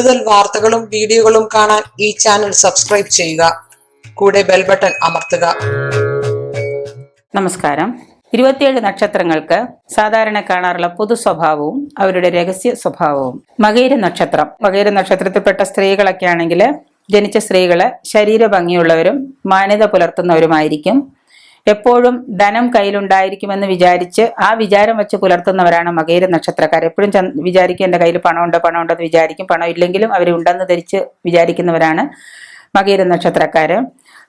കൂടുതൽ വാർത്തകളും വീഡിയോകളും കാണാൻ ഈ ചാനൽ സബ്സ്ക്രൈബ് ചെയ്യുക. കൂടെ ബെൽ ബട്ടൺ അമർത്തുക. നമസ്കാരം. ഇരുപത്തിയേഴ് നക്ഷത്രങ്ങൾക്ക് സാധാരണ കാണാറുള്ള പൊതു സ്വഭാവവും അവരുടെ രഹസ്യ സ്വഭാവവും. മകേര നക്ഷത്രം. മകേര നക്ഷത്രത്തിൽപ്പെട്ട സ്ത്രീകളൊക്കെ ആണെങ്കിൽ ജനിച്ച സ്ത്രീകളെ ശരീര ഭംഗിയുള്ളവരും മാന്യത പുലർത്തുന്നവരുമായിരിക്കും. എപ്പോഴും ധനം കയ്യിലുണ്ടായിരിക്കുമെന്ന് വിചാരിച്ച് ആ വിചാരം വെച്ച് പുലർത്തുന്നവരാണ് മകയിര നക്ഷത്രക്കാർ. എപ്പോഴും വിചാരിക്കും എന്റെ കയ്യിൽ പണമുണ്ട്? എന്ന് വിചാരിക്കും. പണം ഇല്ലെങ്കിലും അവർ ഉണ്ടെന്ന് ധരിച്ച് വിചാരിക്കുന്നവരാണ് മകയിര നക്ഷത്രക്കാർ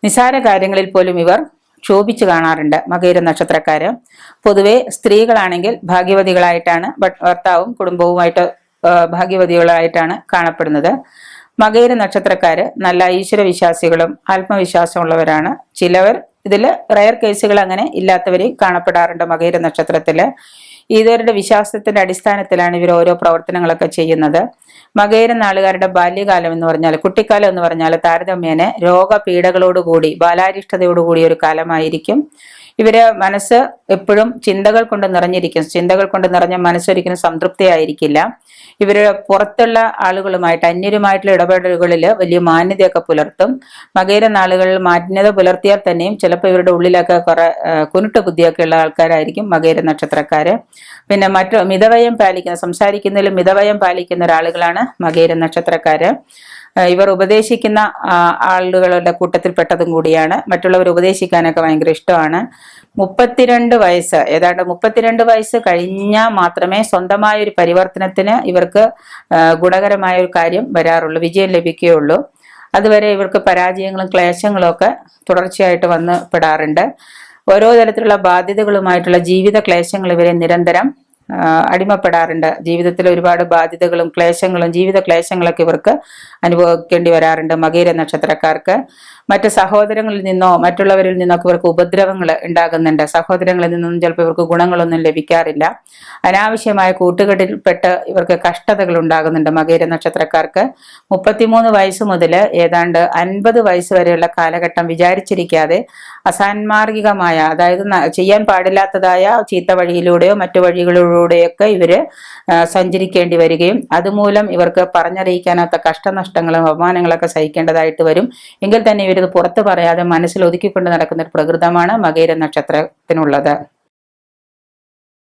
നിസാര കാര്യങ്ങളിൽ പോലും ഇവർ ക്ഷോഭിച്ചു കാണാറുണ്ട് മകയിര നക്ഷത്രക്കാർ പൊതുവെ സ്ത്രീകളാണെങ്കിൽ ഭാഗ്യവതികളായിട്ടാണ് ഭർത്താവും കുടുംബവുമായിട്ട് ഭാഗ്യവതികളായിട്ടാണ് കാണപ്പെടുന്നത്. മകയിര നക്ഷത്രക്കാർ നല്ല ഈശ്വര വിശ്വാസികളും ആത്മവിശ്വാസമുള്ളവരാണ്. ചിലവർ ഇതിൽ റയർ കേസുകൾ അങ്ങനെ ഇല്ലാത്തവരെയും കാണപ്പെടാറുണ്ട് മകയിര നക്ഷത്രത്തിൽ. ഇവരുടെ വിശ്വാസത്തിന്റെ അടിസ്ഥാനത്തിലാണ് ഇവർ ഓരോ പ്രവർത്തനങ്ങളൊക്കെ ചെയ്യുന്നത്. മകയിര നാളുകാരുടെ ബാല്യകാലം എന്ന് പറഞ്ഞാൽ കുട്ടിക്കാലം എന്ന് പറഞ്ഞാൽ താരതമ്യേന രോഗപീഠകളോടുകൂടി ബാലാരിഷ്ടതയോടുകൂടി ഒരു കാലമായിരിക്കും. ഇവരെ മനസ്സ് എപ്പോഴും ചിന്തകൾ കൊണ്ട് നിറഞ്ഞിരിക്കും. ചിന്തകൾ കൊണ്ട് നിറഞ്ഞ മനസ്സൊരിക്കലും സംതൃപ്തിയായിരിക്കില്ല. ഇവർ പുറത്തുള്ള ആളുകളുമായിട്ട് അന്യരുമായിട്ടുള്ള ഇടപെടലുകളിൽ വലിയ മാന്യതയൊക്കെ പുലർത്തും. മകയിര നാളുകളിൽ മാന്യത പുലർത്തിയാൽ തന്നെയും ചിലപ്പോൾ ഇവരുടെ ഉള്ളിലൊക്കെ കുറെ ആ, ബുദ്ധിയൊക്കെ ഉള്ള ആൾക്കാരായിരിക്കും മകയിര നക്ഷത്രക്കാര്. പിന്നെ മറ്റു മിതവയം പാലിക്കുന്ന സംസാരിക്കുന്നതിൽ മിതവയം പാലിക്കുന്ന ഒരാളുകളാണ് മകേര നക്ഷത്രക്കാര്. ഇവർ ഉപദേശിക്കുന്ന ആളുകളുടെ കൂട്ടത്തിൽപ്പെട്ടതും കൂടിയാണ്. മറ്റുള്ളവർ ഉപദേശിക്കാനൊക്കെ ഭയങ്കര ഇഷ്ടമാണ്. മുപ്പത്തിരണ്ട് വയസ്സ് ഏതാണ്ട് മുപ്പത്തിരണ്ട് വയസ്സ് കഴിഞ്ഞാൽ മാത്രമേ സ്വന്തമായ ഒരു പരിവർത്തനത്തിന് ഇവർക്ക് ഗുണകരമായ ഒരു കാര്യം വരാറുള്ളൂ വിജയം ലഭിക്കുകയുള്ളൂ. അതുവരെ ഇവർക്ക് പരാജയങ്ങളും ക്ലേശങ്ങളും ഒക്കെ തുടർച്ചയായിട്ട് വന്ന് പെടാറുണ്ട്. ഓരോ തരത്തിലുള്ള ബാധ്യതകളുമായിട്ടുള്ള ജീവിത ക്ലേശങ്ങൾ ഇവരെ നിരന്തരം അടിമപ്പെടാറുണ്ട്. ജീവിതത്തിൽ ഒരുപാട് ബാധ്യതകളും ക്ലേശങ്ങളും ജീവിത ക്ലേശങ്ങളൊക്കെ ഇവർക്ക് അനുഭവിക്കേണ്ടി വരാറുണ്ട് മകീര നക്ഷത്രക്കാർക്ക്. മറ്റ് സഹോദരങ്ങളിൽ നിന്നോ മറ്റുള്ളവരിൽ നിന്നൊക്കെ ഇവർക്ക് ഉപദ്രവങ്ങൾ ഉണ്ടാകുന്നുണ്ട്. സഹോദരങ്ങളിൽ നിന്നും ചിലപ്പോൾ ഇവർക്ക് ഗുണങ്ങളൊന്നും ലഭിക്കാറില്ല. അനാവശ്യമായ കൂട്ടുകെട്ടിൽപ്പെട്ട് ഇവർക്ക് കഷ്ടതകൾ ഉണ്ടാകുന്നുണ്ട് മകീര നക്ഷത്രക്കാർക്ക്. മുപ്പത്തിമൂന്ന് വയസ്സ് മുതൽ ഏതാണ്ട് അൻപത് വയസ്സ് വരെയുള്ള കാലഘട്ടം വിചാരിച്ചിരിക്കാതെ അസാൻമാർഗികമായ അതായത് ചെയ്യാൻ പാടില്ലാത്തതായ ചീത്ത വഴിയിലൂടെയോ മറ്റു വഴികളിലൂടെയൊക്കെ ഇവർ ഇവർ സഞ്ചരിക്കേണ്ടി വരികയും അതുമൂലം ഇവർക്ക് പറഞ്ഞറിയിക്കാനാത്ത കഷ്ടനഷ്ടങ്ങളും അപമാനങ്ങളൊക്കെ സഹിക്കേണ്ടതായിട്ട് വരും. എങ്കിൽ തന്നെ ഇവരിത് പുറത്ത് പറയാതെ മനസ്സിൽ ഒതുക്കിക്കൊണ്ട് നടക്കുന്ന ഒരു പ്രകൃതമാണ് മകേര നക്ഷത്രത്തിനുള്ളത്.